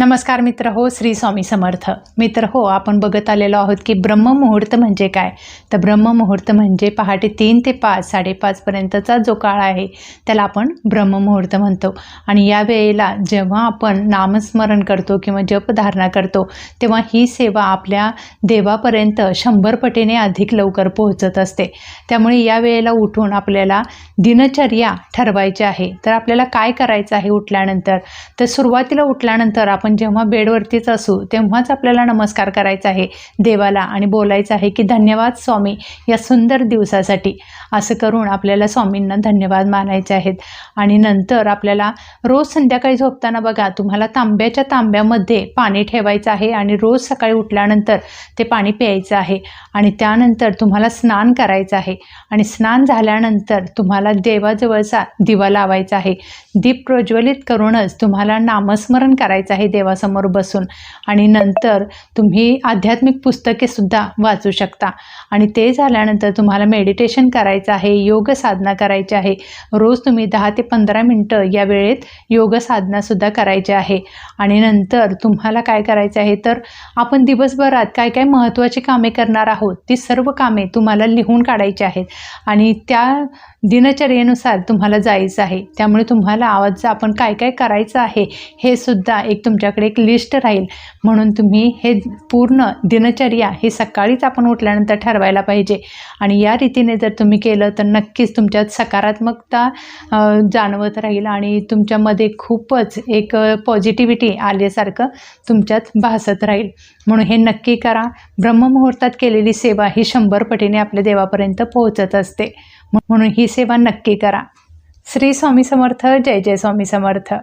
नमस्कार मित्र हो श्री स्वामी समर्थ. मित्र हो आपण बघत आलेलो आहोत की ब्रह्ममुहूर्त म्हणजे काय? तर ब्रह्ममुहूर्त म्हणजे पहाटे तीन ते पाच साडेपाचपर्यंतचा जो काळ आहे त्याला आपण ब्रह्ममुहूर्त म्हणतो. आणि या वेळेला जेव्हा आपण नामस्मरण करतो किंवा जपधारणा करतो तेव्हा ही सेवा आपल्या देवापर्यंत शंभर पटीने अधिक लवकर पोहोचत असते. त्यामुळे या वेळेला उठून आपल्याला दिनचर्या ठरवायची आहे. तर आपल्याला काय करायचं आहे उठल्यानंतर? तर सुरुवातीला उठल्यानंतर आपण जेव्हा बेडवरतीच असू तेव्हाच आपल्याला नमस्कार करायचा आहे देवाला आणि बोलायचं आहे की धन्यवाद स्वामी या सुंदर दिवसासाठी. असं करून आपल्याला स्वामींना धन्यवाद मानायचे आहेत. आणि नंतर आपल्याला रोज संध्याकाळी झोपताना बघा तुम्हाला तांब्याच्या तांब्यामध्ये पाणी ठेवायचं आहे आणि रोज सकाळी उठल्यानंतर ते पाणी प्यायचं आहे. आणि त्यानंतर तुम्हाला स्नान करायचं आहे. आणि स्नान झाल्यानंतर तुम्हाला देवाजवळचा दिवा लावायचा आहे. दीप प्रज्वलित करूनच तुम्हाला नामस्मरण करायचं आहे. देवासमोर बसून आणि नंतर तुम्ही आध्यात्मिक पुस्तके सुद्धा वाचू शकता. आणि ते झाल्यानंतर तुम्हाला मेडिटेशन करायचं आहे योग साधना करायची आहे. रोज तुम्ही दहा ते पंधरा मिनटं या वेळेत योग साधनासुद्धा करायची आहे. आणि नंतर तुम्हाला काय करायचं आहे तर आपण दिवसभरात काय काय महत्त्वाची कामे करणार आहोत ती सर्व कामे तुम्हाला लिहून काढायची आहेत. आणि त्या दिनचर्येनुसार तुम्हाला जायचं आहे. त्यामुळे तुम्हाला आज आपण काय काय करायचं आहे हे सुद्धा एक तुमच्याकडे एक लिस्ट राहील. म्हणून तुम्ही हे पूर्ण दिनचर्या हे सकाळीच आपण उठल्यानंतर ठरवायला पाहिजे. आणि या रीतीने जर तुम्ही केलं तर नक्कीच तुमच्यात सकारात्मकता जाणवत राहील आणि तुमच्यामध्ये खूपच एक पॉझिटिव्हिटी आल्यासारखं तुमच्यात भासत राहील. म्हणून हे नक्की करा. ब्रह्ममुहूर्तात केलेली सेवा ही शंभर पटीने आपल्या देवापर्यंत पोहोचत असते. म्हणून ही सेवा नक्की करा. श्री स्वामी समर्थ जय जय स्वामी समर्थ.